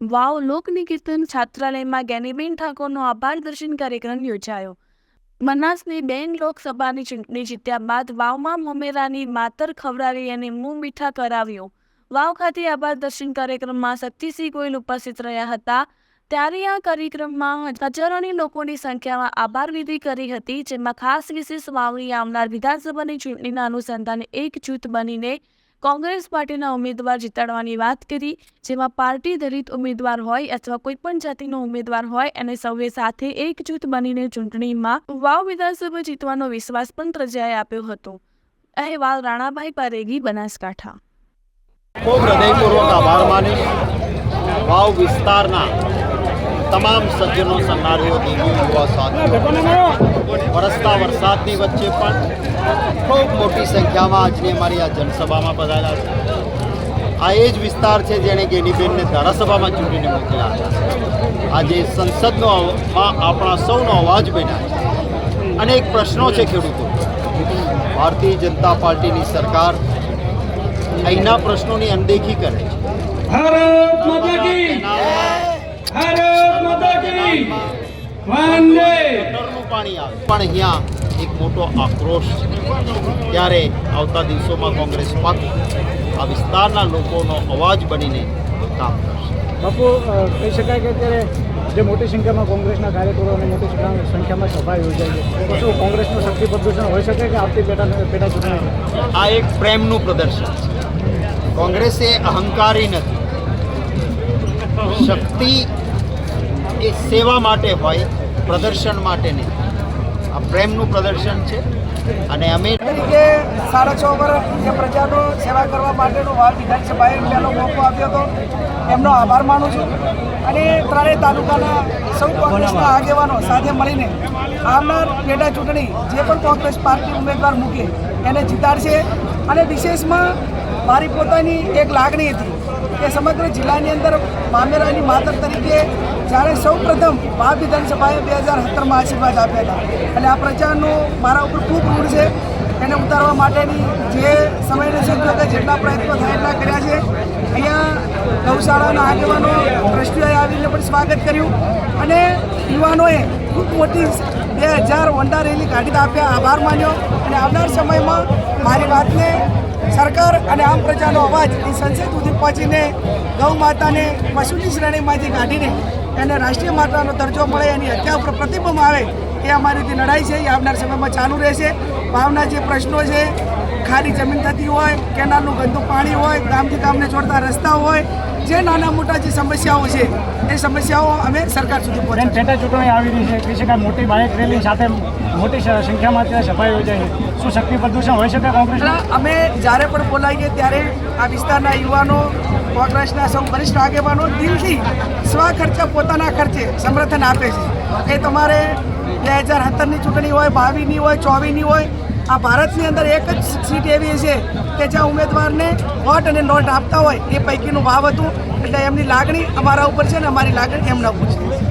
વાવ લોકનિકેતન છાત્રાલયમાં જ્ઞાનીબેન ઠાકોરનો આભાર દર્શન કાર્યક્રમ યોજાયો. મનાસની બેન લોકસભાની ચૂંટણી જીત્યા બાદ વાવમાં મોમેરાની માતર ખવડાવી અને મું મીઠા કરાવ્યો. વાવ ખાતે આભાર દર્શન કાર્યક્રમમાં શક્તિસિંહ ગોયલ ઉપસ્થિત રહ્યા હતા. ત્યારે આ કાર્યક્રમમાં હજારોની લોકોની સંખ્યામાં આભાર વિધિ કરી હતી, જેમાં ખાસ વિશેષ વાવણી આવનાર વિધાનસભાની ચૂંટણીના અનુસંધાને એક જૂથ બનીને કોંગ્રેસ પાર્ટીના ઉમેદવાર જીતાડવાની વાત કરી, જેમાં પાર્ટી દલિત ઉમેદવાર હોય અથવા કોઈ પણ જાતિનો ઉમેદવાર હોય અને સૌએ સાથે એકજૂથ બનીને ચૂંટણીમાં વાવ વિધાનસભા જીતવાનો વિશ્વાસ પણ પ્રજાએ આપ્યો હતો. અહેવાલ રાણાભાઈ પારેગી, બનાસકાંઠા. વિસ્તારના તમામ સજ્જનો, સન્નારીઓ દેવી યુવા સાથીઓ. વરસતા વરસાદની વચ્ચે પણ ખૂબ મોટી સંખ્યામાં આજની અમારી આ જનસભામાં પધાર્યા છે. આ એ જ વિસ્તાર છે જેણે ગેનીબેનને ધારાસભામાં ચૂંટીને મોકલ્યા હતા. આજે સંસદનો આપણા સૌનો અવાજ બન્યા છે. અનેક પ્રશ્નો છે ખેડૂતો ભારતીય જનતા પાર્ટીની સરકાર અહીંના પ્રશ્નોની અનદેખી કરે છે. ભારત માતા કી ભારત માતા કી વંદે ગટરનું પાણી આવે. પણ અહીંયા એક મોટો આક્રોશ છે. ત્યારે આવતા દિવસોમાં કોંગ્રેસ પાર્ટી આ વિસ્તારના લોકોનો અવાજ બનીને કામ કરશે. બાપુ કહી શકાય કે અત્યારે જે મોટી સંખ્યામાં કોંગ્રેસના કાર્યકરો અને મોટી સંખ્યામાં સભા યોજાઈ છે. શું કોંગ્રેસનું શક્તિ પ્રદર્શન હોઈ શકે કે આવતી પેટા પેટા ચૂંટણી આ એક પ્રેમનું પ્રદર્શન છે. કોંગ્રેસે અહંકારી નથી. શક્તિ એ સેવા માટે હોય પ્રદર્શન માટેની. આ પ્રેમનું પ્રદર્શન છે અને અમે તરીકે સાડા છ વર્ષ પ્રજાનો સેવા કરવા માટેનો વાવ વિધાનસભાએ પહેલો મોકો આપ્યો હતો. એમનો આભાર માનું છું. અને ત્રણેય તાલુકાના સૌ કોંગ્રેસના આગેવાનો સાથે મળીને આવનાર પેટા ચૂંટણી જે પણ કોંગ્રેસ પાર્ટી ઉમેદવાર મૂકે એને જીતાડશે. અને વિશેષમાં મારી પોતાની એક લાગણી હતી કે સમગ્ર જિલ્લાની અંદર મામેરાની માતર તરીકે જ્યારે સૌ પ્રથમ વાવ વિધાનસભાએ બે હજાર સત્તરમાં આશીર્વાદ આપ્યા હતા. અને આ પ્રચારનું મારા ઉપર ખૂબ ઋણ છે. એને ઉતારવા માટેની જે સમયને સંજોગે જેટલા પ્રયત્નો થાય એટલા કર્યા છે. અહીંયા ગૌશાળાના આગેવાનો દ્રષ્ટિએ આવીને પણ સ્વાગત કર્યું. અને યુવાનોએ ખૂબ મોટી બે હજાર હોન્ડા રેલી કાઢી આપ્યા આભાર માન્યો અને આવનાર સમયમાં મારી વાતને સરકાર અને આમ પ્રજાનો અવાજ એ સંસદ સુધી પહોંચીને ગૌ માતાને પશુની શ્રેણીમાંથી કાઢીને એને રાષ્ટ્રીય માતાનો દરજ્જો મળે એની હત્યા ઉપર પ્રતિબંધ આવે એ અમારી જે લડાઈ છે એ આવનાર સમયમાં ચાલુ રહેશે. ભાવના જે પ્રશ્નો છે ખારી જમીન થતી હોય કેનાલનું ગંદુ પાણી હોય ગામથી ગામને જોડતા રસ્તા હોય જે નાના મોટા જે સમસ્યાઓ છે એ સમસ્યાઓ અમે સરકાર સુધી પહોંચાડીશું પેટા ચૂંટણી આવી રહી છે શકાય મોટી બાઇક રેલી સાથે મોટી સંખ્યામાં અત્યારે સભા યોજાઈ શું શક્તિ પ્રદૂષણ હોઈ શકે કોંગ્રેસ અમે જ્યારે પણ બોલાવીએ ત્યારે આ વિસ્તારના યુવાનો કોંગ્રેસના સૌ વરિષ્ઠ આગેવાનો દિલથી સ્વ ખર્ચે પોતાના ખર્ચે સમર્થન આપે છે. એ તમારે બે હજાર સત્તરની ચૂંટણી હોય, બાવીસની હોય, ચોવીસની હોય, આ ભારતની અંદર એક જ સીટ એવી છે કે જ્યાં ઉમેદવારને વોટ અને નોટ આપતા હોય એ પૈકીનું ભાવ હતું. એટલે એમની લાગણી અમારા ઉપર છે ને અમારી લાગણી એમના ઉપર છે